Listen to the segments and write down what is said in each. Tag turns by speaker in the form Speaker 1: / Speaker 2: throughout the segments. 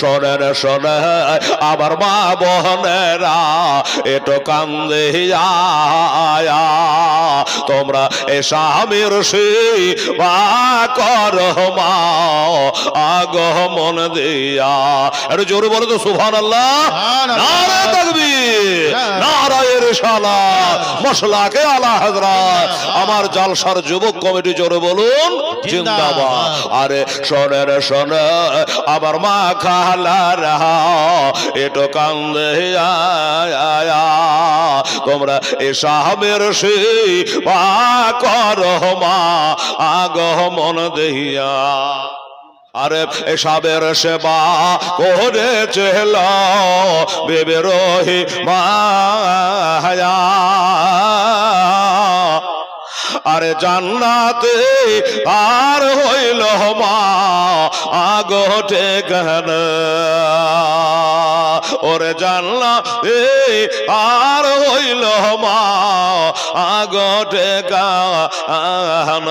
Speaker 1: শোনেন শোনে আমার মা বহনেরা এটো কান্দে তোমরা এ স্বামীর বা কর মা আগমন দিয়া। এটা জোরে বলো তো সুভান আল্লাহ শালা মশলাকে আলা হযরত আমার জালসার যুবক কমিটি জোরে বলুন, জিন্দাবাদ। আরে শোনেন শোনে, আমার মা খালা রাহা এটো কান্দে তোমরা এ সাহাবের সেই পা কর মা আগমন দেহিয়া। আরে এসবের সেবা করেছিল বেবে রহি মায়া জান্নাতে আর হইল মা। আগটে কেন ওরে জান্নাতে আর হইল মা। আগটে গান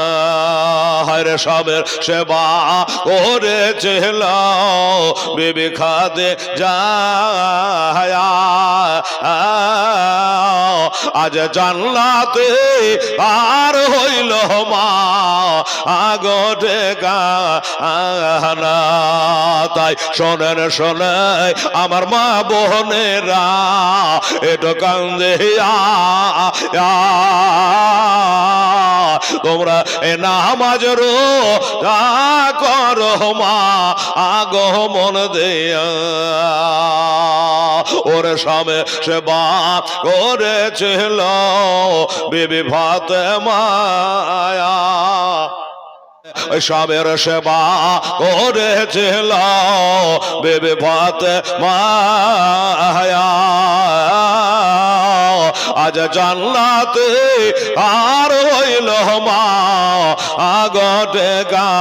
Speaker 1: হরে সবের সেবা করেছিল বিবি খাদে যায় আজ জানলাতে আর হইল মা, আগটে গানা। তাই শোনেন শোনে আমার মা বোনেরা এটো কান্দে তোমরা এ নামাজ রো করো মা আগমন দেয়া। ওর সামনে সেবা করেছিল। বিবি ভাতে মায়া সবের সেবা করেছিল। বেবে ভাতে মায়া আজ জান্নাতে আর হইল মা, আগটে গা